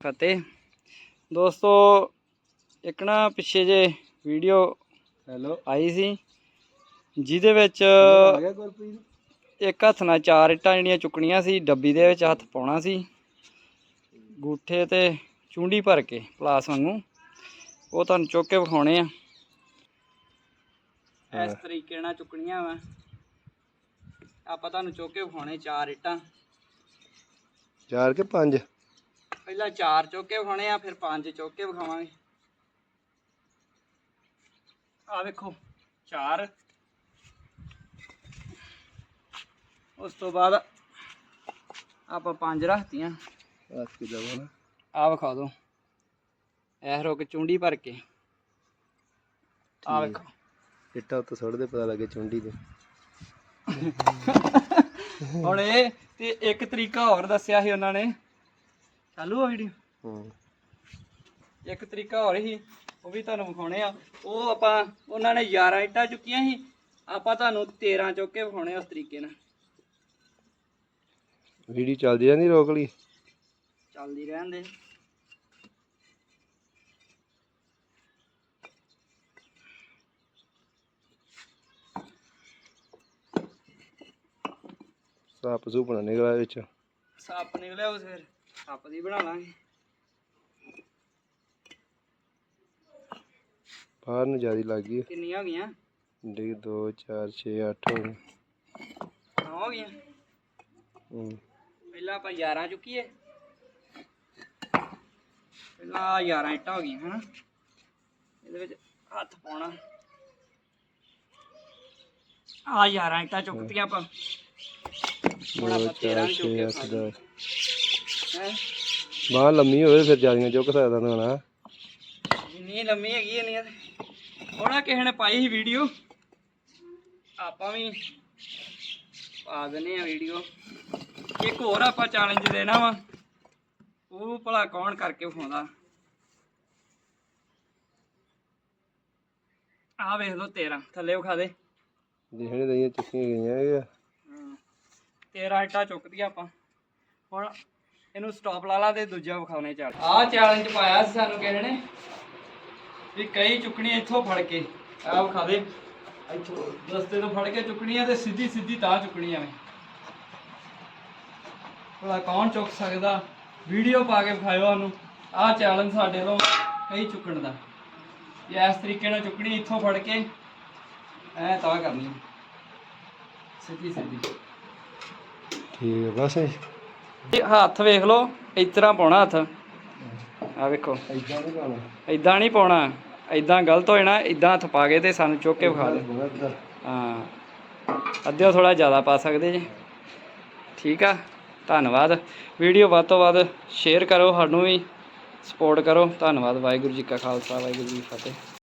ਫਤਿਹ ਦੋਸਤੋ ਇੱਕ ਨਾ ਪਿੱਛੇ ਜੇ ਵੀਡੀਓ ਹੈਲੋ ਆਈ ਸੀ ਜਿਹਦੇ ਵਿੱਚ ਇੱਕ ਹੱਥ ਨਾਲ ਚਾਰ ਇੱਟਾਂ ਜਿਹੜੀਆਂ ਚੁੱਕਣੀਆਂ ਸੀ ਡੱਬੀ ਦੇ ਵਿੱਚ ਹੱਥ ਪਾਉਣਾ ਸੀ। ਗੂਠੇ ਤੇ ਚੁੰਡੀ ਭਰ ਕੇ ਪਲਾਸ ਵਾਂਗੂ। ਉਹ ਤੁਹਾਨੂੰ ਚੁੱਕ ਕੇ ਵਿਖਾਉਣੇ ਆ। ਇਸ ਤਰੀਕੇ ਨਾਲ ਚੁੱਕਣੀਆਂ ਵਾ। ਆਪਾਂ ਤੁਹਾਨੂੰ ਚੁੱਕ ਕੇ ਵਿਖਾਉਣੇ ਚਾਰ ਇੱਟਾਂ। ਚਾਰ ਕੇ ਪੰਜ? ਪਹਿਲਾਂ ਚਾਰ ਚੁੱਕ ਵਿਖਾਉਣੇ ਆ ਫਿਰ ਪੰਜ ਚੁੱਕ ਵਿਖਾਵਾਂਗੇ। ਆ ਵੇਖੋ ਚਾਰ। ਉਸ ਤੋਂ ਬਾਅਦ ਆਪਾਂ ਪੰਜ ਰੱਖਤੀਆਂ। ਰੱਖ ਕੇ ਜਾਵਾਂ ਨਾ ਆ ਵਿਖਾ ਦੋ ਐ ਰੋ ਕੇ ਚੁੰਡੀ ਭਰ ਕੇ। ਆ ਵੇਖੋ। ਇੱਟਾਂ ਉੱਤੇ ਸੁੱਟਦੇ ਪਤਾ ਲੱਗੇ ਚੁੰਡੀ ਤੇ ਹੁਣ ਇਹ ਤੇ ਇੱਕ ਤਰੀਕਾ ਹੋਰ ਦੱਸਿਆ ਸੀ ਉਹਨਾਂ ਨੇ। ਚਾਲੂ ਆ ਵੀਡੀਓ ਹੂੰ। ਇੱਕ ਤਰੀਕਾ ਹੋਰ ਸੀ ਉਹ ਵੀ ਤੁਹਾਨੂੰ ਵਿਖਾਉਣੇ ਆ। ਉਹ ਆਪਾਂ ਉਹਨਾਂ ਨੇ 11 ਇੱਟਾਂ ਚੁੱਕੀਆਂ ਸੀ ਆਪਾਂ ਤੁਹਾਨੂੰ 13 ਚੁੱਕ ਕੇ ਵਿਖਾਉਣੇ ਆ ਉਸ ਤਰੀਕੇ ਨਾਲ। ਵੀਡੀਓ ਚੱਲਦੀ ਜਾਂਦੀ ਰੋਕ ਲਈ? ਚੱਲਦੀ ਰਹਿਣ ਦੇ ਸੱਪ ਸੂਪ ਨਾ ਨਿਕਲਿਆ ਵਿੱਚ। ਸੱਪ ਨਿਕਲਿਆ ਉਸ ਫਿਰ ਸੱਪ ਦੀ ਬਣਾ ਲਾਂਗੇ। ਬਾਹਰ ਨੂੰ ਜਿਆਦੀ ਲੱਗ ਗਈ ਕਿੰਨੀਆਂ ਹੋ ਗਈਆਂ? ਡੀ 2 4 6 8 ਹੋ ਗਏ ਨੌ ਹੋ ਗਈਆਂ? ਹੂੰ। ਪਹਿਲਾਂ ਆਪਾਂ 11 ਚੁੱਕੀਏ। ਪਹਿਲਾਂ ਆਹ 11 ਇੱਟਾਂ ਹੋ ਗਈਆਂ ਹਨਾ? ਇਹਦੇ ਵਿੱਚ ਹੱਥ ਪਾਉਣਾ। ਆ 11 ਇੱਟਾਂ ਚੁੱਕਤੀਆਂ ਆਪਾਂ। ਹੁਣ 2 ਆਪਾਂ 13 4 ਚੁੱਕ 6 ਕੇ 8 ਖਾ 10 ਹੈ? ਬਾਹ ਲੰਮੀ ਹੋਵੇ ਫਿਰ ਜਿਆਦੀਆਂ ਚੁੱਕ ਸਕਦਾ ਨਾ ਨਾ ਜਿੰਨੀ ਲੰਮੀ ਹੈਗੀ ਇੰਨੀਆਂ ਤੇ। ਉਹਨਾਂ ਕਿਸੇ ਨੇ ਪਾਈ ਸੀ ਵੀਡੀਓ। ਆਪਾਂ ਵੀ ਪਾ ਦਿੰਨੇ ਆ ਵੀਡੀਓ। ਇੱਕ ਹੋਰ ਆਪਾਂ ਚੈਲੰਜ ਦੇਣਾ ਵਾ। ਉਹ ਭਲਾ ਕੌਣ ਕਰਕੇ ਵਿਖਾਉਂਦਾ। ਆ ਵੇਖ ਲਓ 13 ਥੱਲੇ ਵਿਖਾ ਦੇ। ਦੇਖਣੇ ਦਈਆਂ ਚੁੱਕੀਆਂ ਗਈਆਂ ਇਹ। 13 ਇੱਟਾਂ ਚੁੱਕਦੀਆਂ ਆਪਾਂ। ਹੁਣ ਇਹਨੂੰ ਸਟਾਪ ਲਾ ਲਾ ਤੇ ਦੂਜਾ ਵਿਖਾਉਣੇ ਚੱਲ। ਆਹ ਚੈਲੰਜ ਪਾਇਆ ਸੀ ਸਾਨੂੰ ਕਿਸੇ ਨੇ ਵੀ ਕਈ ਚੁੱਕਣੀ ਇੱਥੋਂ ਫੜ ਕੇ। ਆਹ ਵਿਖਾ ਦੇ। ਇੱਥੋਂ ਰਸਤੇ ਤੋਂ ਫੜ ਕੇ ਚੁੱਕਣੀ ਆ ਤੇ ਸਿੱਧੀ ਸਿੱਧੀ ਤਾਂ ਚੁੱਕਣੀ ਐਵੇਂ ਭਲਾ ਕੌਣ ਚੁੱਕ ਸਕਦਾ? ਵੀਡੀਓ ਪਾ ਕੇ ਵਿਖਾਇਓ ਉਹਨੂੰ ਆਹ ਚੈਲੰਜ ਸਾਡੇ ਵੱਲੋਂ ਕਈ ਚੁੱਕਣ ਦਾ। ਇਹ ਇਸ ਤਰੀਕੇ ਨਾਲ ਚੁੱਕਣੀ ਇੱਥੋਂ ਫੜ ਕੇ। ਐ ਤਾਂ ਕਰਨੀ। ਸਿੱਧੀ ਸਿੱਧੀ। ਠੀਕ ਹੈ ਬਸ ਇਹ ਹੱਥ ਵੇਖ ਲਓ ਇਸ ਤਰ੍ਹਾਂ ਪਾਉਣਾ ਹੱਥ। ਆ ਵੇਖੋ। ਇਦਾਂ ਨਹੀਂ ਪਾਣਾ ਇਦਾਂ ਨਹੀਂ ਪਾਉਣਾ। ਇਦਾਂ ਗਲਤ ਹੋ ਜਾਣਾ ਇਦਾਂ ਹੱਥ ਪਾ ਕੇ ਤੇ ਸਾਨੂੰ ਚੁੱਕ ਕੇ ਵਿਖਾ ਦੇ। ਹਾਂ। ਅੱਧਿਓ ਥੋੜਾ ਜ਼ਿਆਦਾ ਪਾ ਸਕਦੇ ਜੀ। ਠੀਕ ਆ। ਧੰਨਵਾਦ। ਵੀਡੀਓ ਵੱਧ ਤੋਂ ਵੱਧ ਸ਼ੇਅਰ ਕਰੋ ਸਾਨੂੰ ਵੀ ਸਪੋਰਟ ਕਰੋ। ਧੰਨਵਾਦ। ਵਾਹਿਗੁਰੂ ਜੀ ਕਾ ਖਾਲਸਾ ਵਾਹਿਗੁਰੂ ਜੀ ਕੀ ਫਤਿਹ।